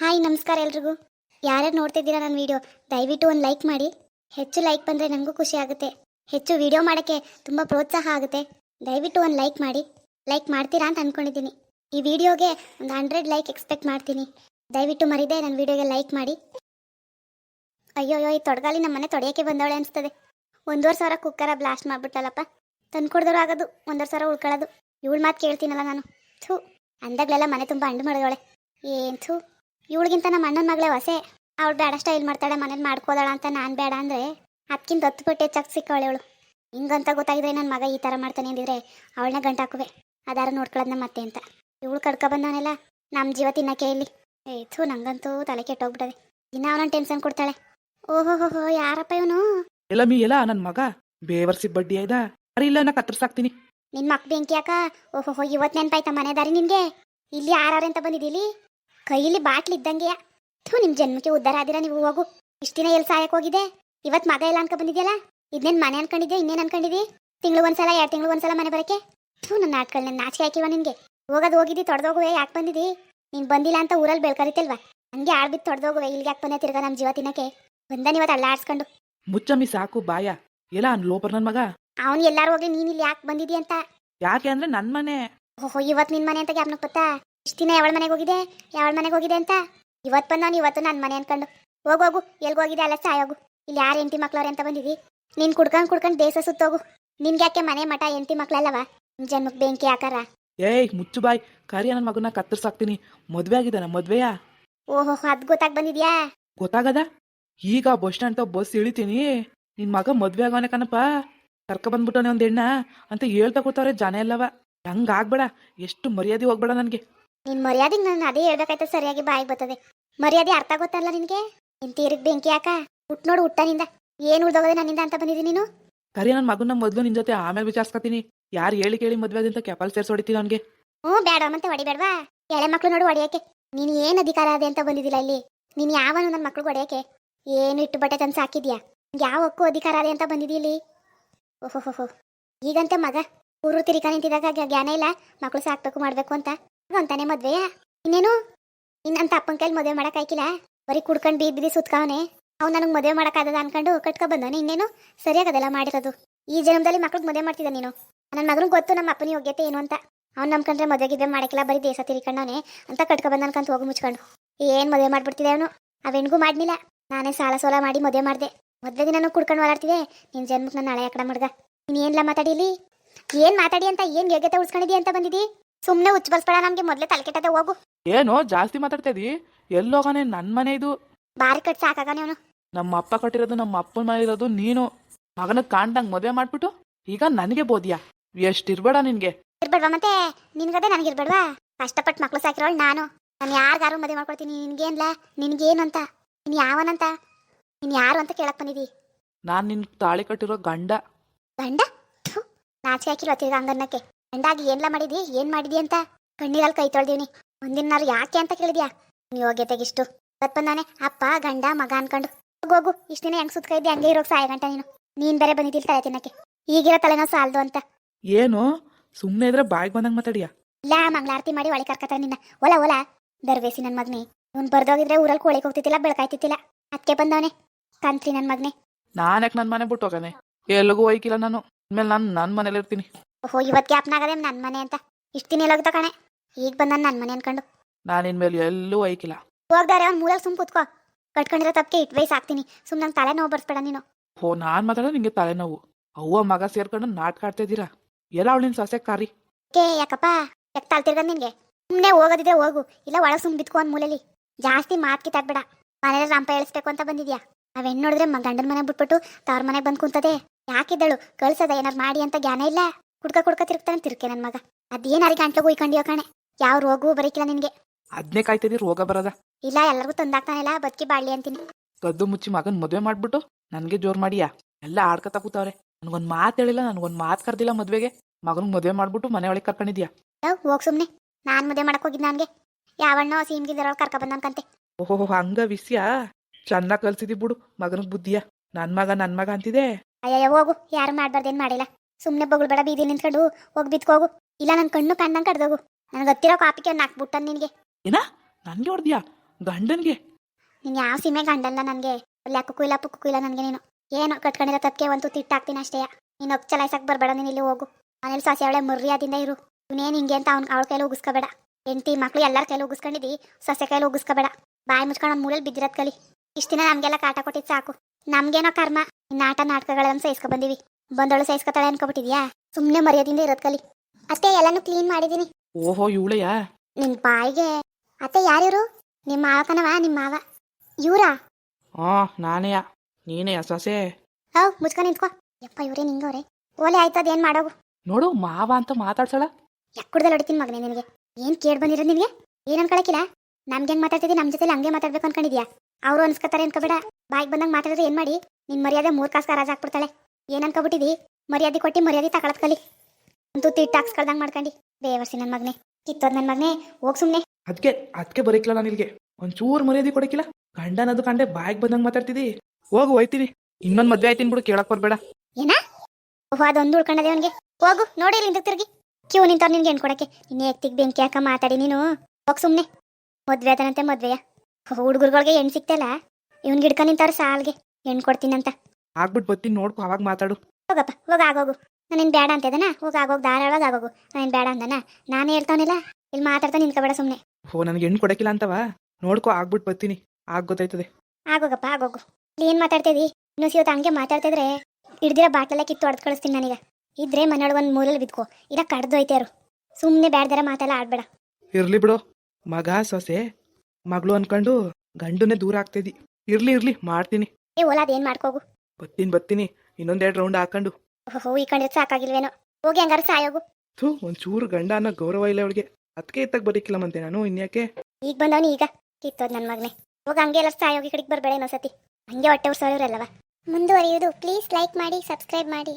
Hi, ನಮಸ್ಕಾರ ಎಲ್ರಿಗೂ. ಯಾರ್ಯಾರು ನೋಡ್ತಿದ್ದೀರಾ ನನ್ನ ವಿಡಿಯೋ, ದಯವಿಟ್ಟು ಒಂದು ಲೈಕ್ ಮಾಡಿ. ಹೆಚ್ಚು ಲೈಕ್ ಬಂದರೆ ನನಗೂ ಖುಷಿ ಆಗುತ್ತೆ. ಹೆಚ್ಚು ವಿಡಿಯೋ ಮಾಡೋಕ್ಕೆ ತುಂಬ ಪ್ರೋತ್ಸಾಹ ಆಗುತ್ತೆ. ದಯವಿಟ್ಟು ಒಂದು ಲೈಕ್ ಮಾಡಿ. ಲೈಕ್ ಮಾಡ್ತೀರಾ ಅಂತ ಅಂದ್ಕೊಂಡಿದ್ದೀನಿ ಈ ವಿಡಿಯೋಗೆ ಒಂದು ಹಂಡ್ರೆಡ್ ಲೈಕ್ ಎಕ್ಸ್ಪೆಕ್ಟ್ ಮಾಡ್ತೀನಿ. ದಯವಿಟ್ಟು ಮರಿದೆ ನನ್ನ ವಿಡಿಯೋಗೆ ಲೈಕ್ ಮಾಡಿ. ಅಯ್ಯೋ ಅಯ್ಯೋ ಈ ತೊಡಗಾಲಿ ನಮ್ಮ ಮನೆ ತೊಡೆಯೋಕ್ಕೆ ಬಂದವಳೆ ಅನಿಸ್ತದೆ. ಒಂದೂವರೆ ಸಾವಿರ ಕುಕ್ಕರ ಬ್ಲಾಸ್ಟ್ ಮಾಡ್ಬಿಟ್ಟಲ್ಲಪ್ಪ ತಂದ್ಕೊಡ್ದವ್ರು ಆಗೋದು, ಒಂದೂವರೆ ಸಾವಿರ ಉಳ್ಕೊಳ್ಳೋದು. ಇವಳು ಮಾತು ಕೇಳ್ತೀನಲ್ಲ ನಾನು. ಥೂ, ಅಂದಾಗಲೆಲ್ಲ ಮನೆ ತುಂಬ ಅಂಡು ಮಾಡಿದವಳೆ ಏನು ಥೂ. ಇವಳಿಗಿಂತ ನಮ್ಮ ಅಣ್ಣನ ಮಗಳೇ ಹೊಸೆ ಅವ್ಳು ಬೇಡ ಸ್ಟೈಲ್ ಮಾಡ್ತಾಳೆ ಮನೇಲಿ ಮಾಡ್ಕೋದಾಳ ಅಂತ ನಾನು ಬೇಡ ಅಂದರೆ ಅದಕ್ಕಿಂತ ಹತ್ತು ಪಟ್ಟು ಹೆಚ್ಚಾಗಿ ಸಿಕ್ಕವಳೆ ಅವಳು ಹಿಂಗಂತ ಗೊತ್ತಾಗಿದೆ ನನ್ನ ಮಗ ಈ ಥರ ಮಾಡ್ತಾನೆ ಅಂದಿದ್ರೆ ಅವಳನ್ನ ಗಂಟು ಹಾಕುವೆ. ಅದಾರ ನೋಡ್ಕೊಳ್ಳೋದನ್ನ ಮತ್ತೆ ಅಂತ. ಇವಳು ಕಡ್ಕೊ ಬಂದವನೆಲ್ಲ ನಮ್ಮ ಜೀವ ತಿನ್ನಕ್ಕೆ ಇಲ್ಲಿ. ಏ ಥೂ ನಂಗಂತೂ ತಲೆ ಕೆಟ್ಟೋಗ್ಬಿಟ್ಟದೆ ದಿನ ಅವನೊಂದು ಟೆನ್ಷನ್ ಕೊಡ್ತಾಳೆ. ಓಹೋ ಹೋ ಯಾರಪ್ಪ ಇವನು? ಎಲ್ಲ ಮೀ ಎಲ್ಲ ನನ್ನ ಮಗ. ಬೇವರ್ಸಿ ಬಡ್ಡಿ ಆಯ್ದ. ಅರೆ ಇಲ್ಲ ನಾ ಕತ್ತರ್ಸಾಕ್ತೀನಿ ನಿನ್ ಮಕ್ ಬೆಂಕಿ ಯಾಕ? ಓಹೋ ಇವತ್ತು ನೆನ್ಪಾಯ್ತಾ ಮನೆದಾರಿ ನಿನಗೆ? ಇಲ್ಲಿ ಯಾರು ಅಂತ ಬಂದಿದ್ದೀಲಿ ಕೈಯಲ್ಲಿ ಬಾಟ್ಲ್ ಇದ್ದಂಗೆಯ? ಥೂ ನಿಮ್ ಜನ್ಮಕ್ಕೆ ಉದ್ದಾರ ಆದಿರ ನೀವು ಹೋಗು. ಇಷ್ಟಿನ ಎಲ್ಲಿ ಸಾಯಕ್ ಹೋಗಿದೆ ಇವತ್ ಮಗ ಎಲ್ಲ ಅನ್ಕೊ ಬಂದಿದ್ಯಲ್ಲ? ಇದನ್ನೇನ್ ಮನೆ ಅನ್ಕೊಂಡಿದ್ಯ? ಇನ್ನೇನ್ ಅನ್ಕೊಂಡಿದಿ ತಿಂಗಳು ಒಂದ್ಸಲ ಎರಡ್ ತಿಂಗಳು ಒಂದ್ಸಲ ಮನೆ ಬರಕ್ಕೆ? ಥೂ ನನ್ನ ನಾಟ್ಗಳು ನನ್ನ ನಾಚಿಕೆ ಹಾಕಿವ ನಿನ್ಗೆ. ಹೋಗೋದು ಹೋಗಿದ್ದಿ ತೊಡ್ದೋಗುವೆ ಯಾಕೆ ಬಂದಿದಿ ನೀನ್ ಬಂದಿಲ್ಲ ಅಂತ ಊರಲ್ಲಿ ಬೆಳ್ಕರಿತಿಲ್ವಾ? ಹಂಗೆ ಆಳ್ಬಿಟ್ಟು ತೊಡ್ದೋಗುವೆ ಇಲ್ಲಿಗೆ ಯಾಕೆ ಬಂದೆ ತಿರ್ಗ ನಮ್ಮ ಜೀವ ತಿನ್ನಕ್ಕೆ? ಬಂದ ಇವತ್ತು ಅಲ್ಲಾಡ್ಸ್ಕೊಂಡು. ಮುಚ್ಚಮ್ಮಿ ಸಾಕು ಬಾಯ. ಎಲ್ಲ ಅನ್ ಲೋಪರ್ ನನ್ ಮಗ? ಅವ್ನು ಎಲ್ಲಾರು ಹೋಗ್ಲಿ ನೀನ್ ಇಲ್ಲಿ ಯಾಕೆ ಬಂದಿದಿ ಅಂತ? ಯಾಕೆ ಅಂದ್ರೆ ನನ್ನ ಮನೆ. ಓಹೋ ಇವತ್ತು ನಿನ್ ಮನೆ ಅಂತ ಗ್ಯಾಪ್ನ ಗೊತ್ತಾ? ಇಷ್ಟ ದಿನ ಯಾವಳ ಮನೆಗೆ ಹೋಗಿದೆ ಯಾವಳ ಮನೆಗೆ ಹೋಗಿದೆ ಅಂತ? ಇವತ್ತು ಬಂದವನು ಇವತ್ತು ನನ್ನ ಮನೆ ಅನ್ಕೊಂಡು. ಹೋಗು ಹೋಗು ಎಲ್ಗೆ ಹೋಗಿದೆ ಅಲ್ಲ ಸಾಯೋಗು ಇಲ್ಲಿ ಯಾರು ಎಂಟಿ ಮಕ್ಳವ್ರೆ ಅಂತ ಬಂದಿದ್ವಿ ನೀನು ಕುಡ್ಕೊಂಡು ಕುಡ್ಕೊಂಡು ದೇಶ ಸುತ್ತೋಗು ನಿನ್ಗೆ ಯಾಕೆ ಮನೆ ಮಠ ಎಂಟಿ ಮಕ್ಳಲ್ಲವ? ನಿನ್ ಜನ್ಮಕ್ ಬೆಂಕಿ ಹಾಕಾರ. ಏಯ್ ಮುಚ್ಚು ಬಾಯ್. ಕರಿಯ ನನ್ನ ಮಗನ ಕತ್ತರ್ಸಾಕ್ತೀನಿ. ಮದ್ವೆ ಆಗಿದ್ದಾನ ಮದ್ವೆಯಾ? ಓಹೋ ಅದ್ ಗೊತ್ತಾಗ್ ಬಂದಿದ್ಯಾ? ಗೊತ್ತಾಗದ? ಈಗ ಬಸ್ ಸ್ಟ್ಯಾಂಡ್ ಬಸ್ ಇಳಿತೀನಿ. ನಿನ್ ಮಗ ಮದ್ವೆ ಆಗವನೆ ಕಣಪ್ಪ. ಕರ್ಕ ಬಂದ್ಬಿಟ್ಟವನೇ ಒಂದ್ ಹೆಣ್ಣ ಅಂತ ಹೇಳ್ತಾ ಕೂತವ್ರೆ ಜನ ಎಲ್ಲವ ಹಂಗ ಆಗ್ಬೇಡ ಎಷ್ಟು ಮರ್ಯಾದೆ ಹೋಗ್ಬೇಡ ನನ್ಗೆ. ನಿನ್ ಮರ್ಯಾದೆಗೆ ನಾನು ಅದೇ ಹೇಳ್ಬೇಕಾಯ್ತು ಸರಿಯಾಗಿ ಬಾಯಿಗೆ ಬರ್ತದೆ. ಮರ್ಯಾದೆ ಅರ್ಥ ಗೊತ್ತಲ್ಲ ನಿನ್ಗೆ? ನಿನ್ ತೀರಿಗ್ ಬೆಂಕಿ ಯಾಕ ಹುಟ್ ನೋಡು ಹುಟ್ಟನಿಂದ. ಏನ್ ಉಳ್ದೋಗದೆ ನನ್ನಿಂದ ಅಂತ ಬಂದಿದ್ದೀನಿ ನೀನು? ಕರಿ ನನ್ನ ಮಗನ ಮೊದ್ಲು ನಿನ್ ಜೊತೆ ಆಮೇಲೆ ವಿಚಾರಿಸ್ಕೊತೀನಿ. ಯಾರು ಹೇಳಿ ಕೇಳಿ ಮದ್ವೆ ಆದಂತ ಕೆಪಲ್ ಸೇರ್ಸಿ ಹೊಡಿತೀನಿ ಅವ್ನಿಗೆ ಹ್ಞೂ ಬೇಡ ಮತ್ತೆ ಹೊಡಿಬೇಡ್ವಾ? ಎಳೆ ಮಕ್ಳು ನೋಡು ಹೊಡಿಯಕ್ಕೆ. ನೀನು ಏನು ಅಧಿಕಾರ ಅದೇ ಅಂತ ಬಂದಿದ್ದಿಲ್ಲ ಇಲ್ಲಿ? ನೀನು ಯಾವನು ನನ್ನ ಮಕ್ಳು ಹೊಡಿಯಕ್ಕೆ? ಏನು ಇಟ್ಟು ಬಟ್ಟೆ ತಂದು ಸಾಕಿದ್ಯಾ? ಯಾವ ಹಕ್ಕು ಅಧಿಕಾರ ಅದೇ ಅಂತ ಬಂದಿದ್ದೀ ಇಲ್ಲಿ? ಓಹೋ ಈಗಂತೆ ಮಗ. ಊರು ತಿರಿಕ ನಿಂತಿದ್ದಾಗ ಜ್ಞಾನ ಇಲ್ಲ. ಮಕ್ಳು ಸಾಕ್ಬೇಕು ಮಾಡ್ಬೇಕು ಅಂತ. ಅಂತಾನೆ ಮದ್ವೆಯ ಇನ್ನೇನು? ಇನ್ನಂತ ಅಪ್ಪನ ಕೈಲಿ ಮದುವೆ ಮಾಡಕ್ ಆಯ್ಕಿಲ್ಲ? ಬರೀ ಕುಡ್ಕೊಂಡು ಬೀದ್ ಸುತ್ಕಾವನೆ. ಅವ್ನು ನನಗೆ ಮದುವೆ ಮಾಡಕ್ಕಾಗದ ಅನ್ಕೊಂಡು ಕಟ್ಕೊ ಬಂದಾನೆ ಇನ್ನೇನು? ಸರಿಯಾಗದೆಲ್ಲ ಮಾಡಿರೋದು. ಈ ಜನ್ಮದಲ್ಲಿ ಮಕ್ಳಿಗೆ ಮದುವೆ ಮಾಡ್ತಿದ್ದ ನೀನು. ನನ್ನ ಮಗನಿಗೆ ಗೊತ್ತು ನಮ್ಮ ಅಪ್ಪನ ಯೋಗ್ಯತೆ ಏನು ಅಂತ. ಅವ್ನು ನಂಬ್ಕೊಂಡ್ರೆ ಮದುವೆ ಗಿದ್ದೆ ಮಾಡಕ್ಕಿಲ್ಲ, ಬರೀ ದೇಶ ತಿರ್ಕೊಂಡವನೆ ಅಂತ ಕಟ್ಕೊ ಬಂದ ಅನ್ಕಂತ ಹೋಗಿ ಮುಚ್ಕೊಂಡು. ಏನು ಮದುವೆ ಮಾಡ್ಬಿಡ್ತಿದೆ ಅವನು? ಅವೆಣ್ಗೂ ಮಾಡ್ಲಿಲ್ಲ. ನಾನೇ ಸಾಲ ಸೋಲ ಮಾಡಿ ಮದುವೆ ಮಾಡಿದೆ. ಮದ್ವೆ ದಿನನೂ ಕುಡ್ಕೊಂಡು ಓಡಾಡ್ತಿದೆ ನಿನ್ ಜನ್ಮಕ್ಕೆ ನಾನು ಹಳೆ ಕಡೆ ಮಡ್ಗ ನೀನು ಏನಿಲ್ಲ ಮಾತಾಡಿಲಿ? ಏನು ಮಾತಾಡಿ ಅಂತ ಏನು ಯೋಗ್ಯತೆ ಉಳ್ಸ್ಕೊಂಡಿದಿ ಅಂತ ಬಂದಿದಿ? ಸುಮ್ನೆ ಹುಚ್ಚು ಬರ್ಸ್ಬೇಡ ನಮ್ಗೆ ಮೊದ್ಲೇ ತಲೆ ಕೆಟ್ಟದೆ ಹೋಗು. ಏನೋ ಜಾಸ್ತಿ ಮಾತಾಡ್ತಾ ಇದೀ? ಎಲ್ಲೋಗಾನೆ ನನ್ ಮನೆ ಇದು. ಬಾರಿ ಕಟ್ ಸಾಕಾಗಾನೆ ಅವನು ನಮ್ಮ ಅಪ್ಪ ಕಟ್ಟಿರೋದು ನಮ್ಮ ಅಪ್ಪನ ಮನೆ ಇರೋದು ನೀನು. ಮಗನ ಕಾಣ್ದಂಗ್ ಮದುವೆ ಮಾಡ್ಬಿಟ್ಟು ಈಗ ನನಗೆ ಬೋದ್ಯಾ? ಎಷ್ಟಿರ್ಬೇಡ ನಿನ್ಗೆ. ಇರ್ಬೇಡ್ವಾ ಮತ್ತೆ? ನಿನ್ಗದೆ ನನಗಿರ್ಬೇಡ್ವಾ? ಕಷ್ಟಪಟ್ಟು ಮಕ್ಳು ಸಾಕಿರೋಳು ನಾನು. ನಾನು ಯಾರಿಗಾರು ಮದುವೆ ಮಾಡ್ಕೊಳ್ತೀನಿ ನಿನ್ಗೇನ್ಲ? ನಿನ್ಗೇನು ಅಂತ ನೀನ್ ಯಾವನಂತ? ನೀನ್ ಯಾರು ಅಂತ ಕೇಳಕ್ ಬಂದಿದಿ? ನಾನ್ ನಿನ್ ತಾಳಿ ಕಟ್ಟಿರೋ ಗಂಡ. ಗಂಡ? ನಾಚಿಕೆ ಹಾಕಿಲ್ವ ತಿರ್ಗ ಹಂಗನ್ನಕ್ಕೆ ಗಂಡಾಗಿ ಏನ್ಲ ಮಾಡಿದಿ? ಏನ್ ಮಾಡಿದಿ ಅಂತ? ಕಣ್ಣೀರಲ್ಲಿ ಕೈ ತೊಳ್ದೀನಿ ಒಂದಿನಾರು ಯಾಕೆ ಅಂತ ಕೇಳಿದ್ಯಾ? ನೀ ಯೋಗ್ಯತೆಗಿಷ್ಟು ಇವತ್ ಬಂದಾನೆ ಅಪ್ಪ ಗಂಡ ಮಗ ಅನ್ಕೊಂಡು. ಹೋಗು ಹೋಗು. ಇಷ್ಟ ದಿನ ಹೆಂಗ್ ಸುತ್ಕ ಇದ್ದೆ ಹಂಗೆ ಇರೋಕ್ ಸಾಯ ಗಂಟ ನೀನು. ನೀನ್ ಬೇರೆ ಬಂದಿದ್ದಿಲ್ ತಲೆ ತಿನ್ನಕ್ಕೆ. ಈಗಿರೋ ತಲೆನೋ ಸಾಲ್ದು ಅಂತ. ಏನು? ಸುಮ್ಮನೆ ಇದ್ರೆ ಬಾಯಿಗೆ ಬಂದಂಗ ಮಾತಾಡಿಯಾ? ಇಲ್ಲ ಮಂಗಳಾರತಿ ಮಾಡಿ ಒಳಗೆ ಕರ್ಕತ ನಿನ್ನ. ಒಲ ಒಲ. ದರ್ವೇಸಿ ನನ್ ಮಗ್ನೆ. ಇವ್ನ್ ಬರ್ದೋಗಿದ್ರೆ ಊರಲ್ಲಿ ಕೋಳಿಗೆ ಹೋಗ್ತಿತ್ತಿಲ್ಲ ಬೆಳಕಾಯ್ತಿತ್ತಿಲ್ಲ. ಅದಕ್ಕೆ ಬಂದವನೆ. ಕಂತ್ರಿ ನನ್ ಮಗ್ನೆ. ನಾನಕ್ ನನ್ ನನ್ನ ಮನೆ ಬಿಟ್ಟು ಹೋಗಾನೆ? ಎಲ್ಲಿಗೂ ಹೋಯ್ಕಿಲ್ಲ ನಾನು. ಇನ್ಮೇಲೆ ನಾನು ನನ್ನ ಮನೇಲಿ ಇರ್ತೀನಿ. ಓಹೋ ಇವತ್ತು ಗ್ಯಾಪ್ನಾಗದೆ ನನ್ನ ಮನೆ ಅಂತ? ಇಷ್ಟ ದಿನ ಎಲ್ಲೋಗ್ದ ಕಣೆ. ಈಗ ಬಂದ ನನ್ ಮನೆ ಅನ್ಕೊಂಡು. ನಾನು ಇನ್ಮೇಲೆ ಎಲ್ಲೂ ಒಯ್ಕಿಲ್ಲ. ಹೋಗ್ದಾರೆ ಅವ್ನ ಮೂರಲ್ಲಿ ಸುಮ್ ಕೂತ್ಕೋ. ಕಟ್ಕೊಂಡಿರೋ ತಪ್ಪಿಗೆ ಇಟ್ ವಯಸ್ಸು ಹಾಕ್ತೀನಿ. ಸುಮ್ ನಂಗೆ ತಲೆ ನೋವು ಬರ್ಸ್ಬೇಡ ನೀನು. ಹೋ ನಾನ್ ಮಾತಾಡೋ ನಿಂಗೆ ತಲೆನೋವು ಅವ್ವ ಮಗ ಸೇರ್ಕೊಂಡು ನಾಟಕ ಆಡ್ತಾ ಇದ್ದೀರಾ? ಎಲ್ಲ ಅವಳಿನ ಸೊಸೆ ಕಾರಿ ಕೇ ಯಾಕಪ್ಪ? ಯಾಕೆ ತಲೆ ಸುಮ್ನೆ ನಿನ್ಗೆ? ಸುಮ್ಮನೆ ಹೋಗೋದಿದ್ರೆ ಹೋಗು. ಇಲ್ಲ ಒಳಗೆ ಸುಮ್ ಬಿತ್ಕೊ ಅಂದ್ ಮೂಲೆಲಿ. ಜಾಸ್ತಿ ಮಾತ್ ಕಿತ್ತಾಕ್ಬೇಡ. ಮನೇಲಿ ರಂಪ ಎಳಿಸ್ಬೇಕು ಅಂತ ಬಂದಿದ್ಯಾ? ನಾವ್ ಹೆಣ್ಣು ನೋಡಿದ್ರೆ ಗಂಡನ ಮನೆಗೆ ಬಿಟ್ಬಿಟ್ಟು ತವ್ರ ಮನೆಗೆ ಬಂದ್ ಕುಂತದೆ? ಯಾಕಿದ್ದಳು ಕಳ್ಸದ ಏನಾರು ಮಾಡಿ ಅಂತ ಜ್ಞಾನ ಇಲ್ಲ? ಕುಡ್ಕ ಕುಡ್ಕ ತಿರುಗ್ತಾನೆ ತಿರುಕೆ ನನ್ ಮಗ. ಅದೇನ್ ಅರಿ ಗಂಟ್ಲು ಉಯ್ಕೊಂಡಿಯೋ ಕಣೆ. ಯಾವ ರೋಗವೂ ಬರೀಕಿಲ್ಲ ನಿನ್ಗೆ. ಅದ್ನೇ ಕಾಯ್ತದಿ ರೋಗ ಬರದ? ಇಲ್ಲ ಎಲ್ಲರಿಗೂ ತಂದಾಕ್ತಾನಿಲ್ಲ ಬದುಕಿ ಬಾಳ್ಲಿ ಅಂತೀನಿ. ಕದ್ದು ಮುಚ್ಚಿ ಮಗನ್ ಮದ್ವೆ ಮಾಡ್ಬಿಟ್ಟು ನನ್ಗೆ ಜೋರ್ ಮಾಡಿಯಾ? ಎಲ್ಲ ಆಡ್ಕತ ಕೂತವ್ರೆ. ನನ್ಗೊಂದ್ ಮಾತ್ ಹೇಳಿಲ್ಲ ನನ್ಗೊಂದ್ ಮಾತ್ ಕರ್ದಿಲ್ಲ ಮದ್ವೆಗೆ. ಮಗನ್ ಮದ್ವೆ ಮಾಡ್ಬಿಟ್ಟು ಮನೆ ಒಳಗೆ ಕರ್ಕೊಂಡಿದ್ಯಾ? ಹೋಗ್ ಸುಮ್ನೆ. ನಾನ್ ಮದುವೆ ಮಾಡಕ್ ಹೋಗಿದ್ ನನ್ಗೆ. ಯಾವಣ್ಣೋ ಸೀಮ್ಗಿಲ್ದಿರೋಳು ಕರ್ಕ ಬಂದಂಕಂತೆ ಓಹೋ ಹಂಗ ವಿಷಯ? ಚೆನ್ನಾಗ್ ಕಲ್ಸಿದಿ ಬಿಡು ಮಗನ್ ಬುದ್ಧಿಯ? ನನ್ ಮಗ ನನ್ ಮಗ ಅಂತಿದೆ. ಅಯ್ಯ ಹೋಗು. ಯಾರು ಮಾಡ್ಬಾರ್ದೇನ್ ಮಾಡಿಲ್ಲ. ಸುಮ್ನೆ ಬೇಡ ಬೀದಿ ನಿಂತ್ಕೊಂಡು ಹೋಗಿ ಬಿತ್ಕೋಗು ಇಲ್ಲ ನನ್ ಕಣ್ಣು ಕಣ್ಣಂಗ್ ಕಡ್ದೋಗು. ನನ್ ಗೊತ್ತಿರೋ ಕಾಪಿ ನಾಕ್ ನಿನಗೆ. ನಿನ್ಗೆ ನನ್ಗೆ ಹೊಡ್ದ್ಯಾ? ಗಂಡನ್ಗೆ? ನೀನು ಯಾವ ಸೀಮೆ ಗಂಡಲ್ಲ ನನಗೆ? ಲೆಕ್ಕಕ್ಕೂ ಇಲ್ಲ ಪುಕ್ಕಕ್ಕೂ ಇಲ್ಲ ನನಗೆ ನೀನು. ಏನು ಕಟ್ಕೊಂಡಿರೋ ತತ್ಕೆ ಒಂದು ತಿಟ್ಟಾಕ್ತೀನಿ ಅಷ್ಟೇ. ನೀನು ಒಪ್ ಚಲಾಯ್ಸಕ್ ಬರಬೇಡ ನೀನು ಇಲ್ಲಿ ಹೋಗು. ಮನೇಲಿ ಸಾಸಿ ಅವಳೆ ಮರ್ಯಾದಿಂದ ಇರು. ಇವನೇನು ಹಿಂಗೆ ಅಂತ ಅವ್ನ ಅವಳ ಕೈಲಿ ಉಗಿಸ್ಕೋಬೇಡ. ಹೆಂಡತಿ ಮಕ್ಳು ಎಲ್ಲರ ಕೈಲಿ ಉಗಿಸ್ಕೊಂಡಿದ್ದಿ ಸೊಸೆ ಕೈಲಿ ಉಗಿಸ್ಕೋಬೇಡ. ಬಾಯಿ ಮುಚ್ಕೊಂಡು ಒಂದು ಮೂಲೆಯಲ್ಲಿ ಬಿದ್ದಿರತ್ ಕಲಿ. ಇಷ್ಟ ದಿನ ನಮಗೆಲ್ಲ ಕಾಟ ಕೊಟ್ಟಿದ್ದು ಸಾಕು. ನಮಗೇನೋ ಕರ್ಮ. ಇನ್ನು ಆಟ ನಾಟಕಗಳನ್ನು ಸಹಿಸ್ಕೊ ಬಂದಿವಿ. ಬಂದವಳು ಸಹಿಸ್ಕೊತಾಳೆ ಅನ್ಕೊಬಿಟ್ಟಿದ್ಯಾ? ಸುಮ್ಮನೆ ಮರ್ಯಾದಿಂದ ಇರೋದ್ ಕಲಿ. ಅಷ್ಟೇ ಎಲ್ಲಾನು ಕ್ಲೀನ್ ಮಾಡಿದೀನಿ. ಓಹೋ ಇವಳೆಯಾ ನಿನ್ ಬಾಯಿಗೆ. ಅತ್ತೆ ಯಾರಿವ್ರು? ನಿಮ್ಮ ಮಾವ ಕಣವ ನಿಮ್ಮ ಮಾವ? ಇವ್ರಾ? ಹಾ ನಾನೇಯ. ನೀನೇ ಸೊಸೆ? ಹೌ ಮುಚ್ಕೊಂಡು ನಿಂತ್ಕೋ. ಯಪ್ಪ ಇವ್ರೇ ನಿಂಗವ್ರೆ. ಓಲೆ ಆಯ್ತದ ಏನ್ ಮಾಡೋಗು? ನೋಡು ಮಾವ ಅಂತ ಮಾತಾಡ್ಸಳ ಎಕ್ಕುಡ್ದಲ್ಲಿ ಹೊಡಿತೀನಿ ಮಗನೇ ನಿನಗೆ. ಏನ್ ಕೇಡ್ ಬಂದಿರೋದು ನಿನಗೆ? ಏನ್ ಅನ್ಕೊಳಕಿಲ್ಲ? ನಮ್ಗೆ ಹೆಂಗ್ ಮಾತಾಡ್ತಿದ್ದಿ ನಮ್ ಜೊತೆ ಹಂಗೆ ಮಾತಾಡ್ಬೇಕು ಅನ್ಕೊಂಡಿದ್ಯಾ? ಅವ್ರು ಅನ್ಸ್ಕೊತಾರೆ ಅನ್ಕೋಬೇಡ. ಬಾಯಿಗೆ ಬಂದಂಗ್ ಮಾತಾಡಿದ್ರೆ ಏನ್ ಮಾಡಿ? ನಿನ್ ಮರ್ಯಾದೆ ಮೂರ್ ಕಾಸ್ಕ ರಾಜ ಹಾಕ್ಬಿಡ್ತಾಳೆ ಏನ್ ಅನ್ಕೊಬಿಟ್ಟಿದಿ? ಮರ್ಯಾದೆ ಕೊಟ್ಟಿ ಮರ್ಯಾದೆ ತಗೊಳತ್ ಕಲಿ. ಅಂತೂ ಟಾಕ್ಸ್ ಕಳ್ದಂಗ್ ಮಾಡ್ಕೊಂಡಿ. ಬೇವರ್ಸಿ ನನ್ ಮಗನೇ. ಕಿತ್ತೋದ್ ನನ್ ಮಗನೇ. ಹೋಗ್ ಸುಮ್ನೆ. ಅದಕ್ಕೆ ಅದಕ್ಕೆ ಬರೀಕಿಲ್ಲ ನಾನು ಇಲ್ಲಿಗೆ ಒಂಚೂರು ಮರ್ಯಾದೆ ಕೊಡಕ್ಕಿಲ್ಲ ಗಂಡನದು ಕಂಡೆ ಬಾಯಿಗೆ ಬಂದಂಗೆ ಮಾತಾಡ್ತಿದಿ. ಹೋಗು ಹೋಯ್ತೀನಿ ಇನ್ನೊಂದು ಮದ್ವೆ ಆಯ್ತೀನಿ ಬಿಡು ಕೇಳಕ್ ಬರ್ಬೇಡ. ಏನ? ಓಹೋ ಅದೊಂದು ಉಳ್ಕೊಂಡದೆ ಅವನಿಗೆ. ಹೋಗು ನೋಡಿ ಇಲ್ಲಿ ತಿರ್ಗಿ. ಕ್ಯೂ ನಿಂತವ್ರು ನಿನ್ಗೆ ಏನ್ ಕೊಡಕ್ಕೆ? ಇನ್ನು ಎತ್ತಿಗೆ ಬೆಂಕಿ ಹಾಕ ಮಾತಾಡಿ ನೀನು. ಹೋಗ್ ಸುಮ್ನೆ. ಮದ್ವೆ ಅದನಂತೆ ಮದ್ವೆಯ. ಹುಡುಗರುಗಳಿಗೆ ಹೆಣ್ ಸಿಕ್ತಲ್ಲ. ಇವ್ನ್ ಗಿಡ್ಕ ನಿಂತಾರ ಸಾಲ್ಗೆ. ಹೆಣ್ ಕೊಡ್ತೀನಂತ. ಆಗ್ಬಿಟ್ಟು ಬರ್ತೀನಿ ನೋಡ್ಕೊ ಅವಾಗ ಮಾತಾಡು. ಹೋಗಪ್ಪ ಹೋಗ ಆಗೋಗು. ನಾನೇನು ಬೇಡ ಅಂತಿದ್ದಾನ ಹೋಗ ಆಗೋಗ್ ಧಾರಾಳವಾಗಿ ಆಗೋಗು. ನಾನೇನು ಬೇಡ ಅಂದನ? ನಾನೇ ಹೇಳ್ತಾವನಿಲ್ಲ? ಇಲ್ಲಿ ಮಾತಾಡ್ತಾ ನಿಂತ್ಕೋಬೇಡ ಸುಮ್ನೆ. ಓ ನನಗೆ ಹೆಣ್ಣು ಕೊಡಕ್ಕಿಲ್ಲ ಅಂತವ. ನೋಡ್ಕೊ ಆಗ್ಬಿಟ್ಟು ಬರ್ತೀನಿ ಆಗ ಗೊತ್ತಾಯ್ತದೆ. ಆಗೋಗಪ್ಪ ಆಗೋಗು. ಇಲ್ಲಿ ಏನು ಮಾತಾಡ್ತೀವಿ ಇನ್ನೂ ಸಿವತ್ತು ಹಂಗೆ ಮಾತಾಡ್ತಿದ್ರೆ ಹಿಡ್ದಿರೋ ಬಾಟ್ಲೆಲ್ಲ ಕಿತ್ತು ಹೊಡೆದು ಕಳಿಸ್ತೀನಿ ನನಗೆ. ಇದ್ರೆ ಮನೆಯೊಳಗೆ ಒಂದು ಮೂಲೆಯಲ್ಲಿ ಬಿದ್ಕೋ. ಇಲ್ಲ ಕಡ್ದು ಐತೆ ಸುಮ್ಮನೆ ಬೇಡ್ದಾರ ಮಾತೆಲ್ಲ ಆಡ್ಬೇಡ. ಇರ್ಲಿ ಬಿಡು. ಮಗ ಸೊಸೆ ಮಗಳು ಅನ್ಕೊಂಡು ಗಂಡುನೇ ದೂರ ಆಗ್ತಿದ್ದಿ. ಇರ್ಲಿ ಇರ್ಲಿ ಮಾಡ್ತೀನಿ. ಏ ಓಲಾದ ಏನ್ ಮಾಡ್ಕೋಗು? ಬರ್ತೀನಿ ಬರ್ತೀನಿ ಇನ್ನೊಂದೆರಡು ರೌಂಡ್ ಹಾಕೊಂಡು. ಓಹೋ ಈ ಕಂಡ್ರೆ ಸಾಕಾಗಿಲ್ವೇನೋ. ಹೋಗಿ ಹಂಗಾರ ಸಾಯೋಗು. ಥೂ ಒಂಚೂರು ಗಂಡ ಅನ್ನೋ ಗೌರವ ಇಲ್ಲ ಅವಳಿಗೆ. ಅದಕ್ಕೆ ಇತ್ತಾಗ ಬರೀಕಿಲ್ಲ ಮಂತೆ ನಾನು ಇನ್ಯಾಕೆ ಈಗ ಬಂದವನು ಈಗ. ಕಿತ್ತೋದ್ ನನ್ನ ಮಗನೇ. ಹೋಗ ಹಂಗೆ ಎಲ್ಲ ಸಾಯೋಗಿ ಕಡೆಗೆ ಬರಬೇಡ ಇನ್ನೊಂದ್ಸತಿ. ಹಂಗೆ ಹೊಟ್ಟೆ ಉರ್ಸೋರಲ್ಲವ ಮುಂದುವರಿಯುವುದು ಪ್ಲೀಸ್ ಲೈಕ್ ಮಾಡಿ ಸಬ್ಸ್ಕ್ರೈಬ್ ಮಾಡಿ.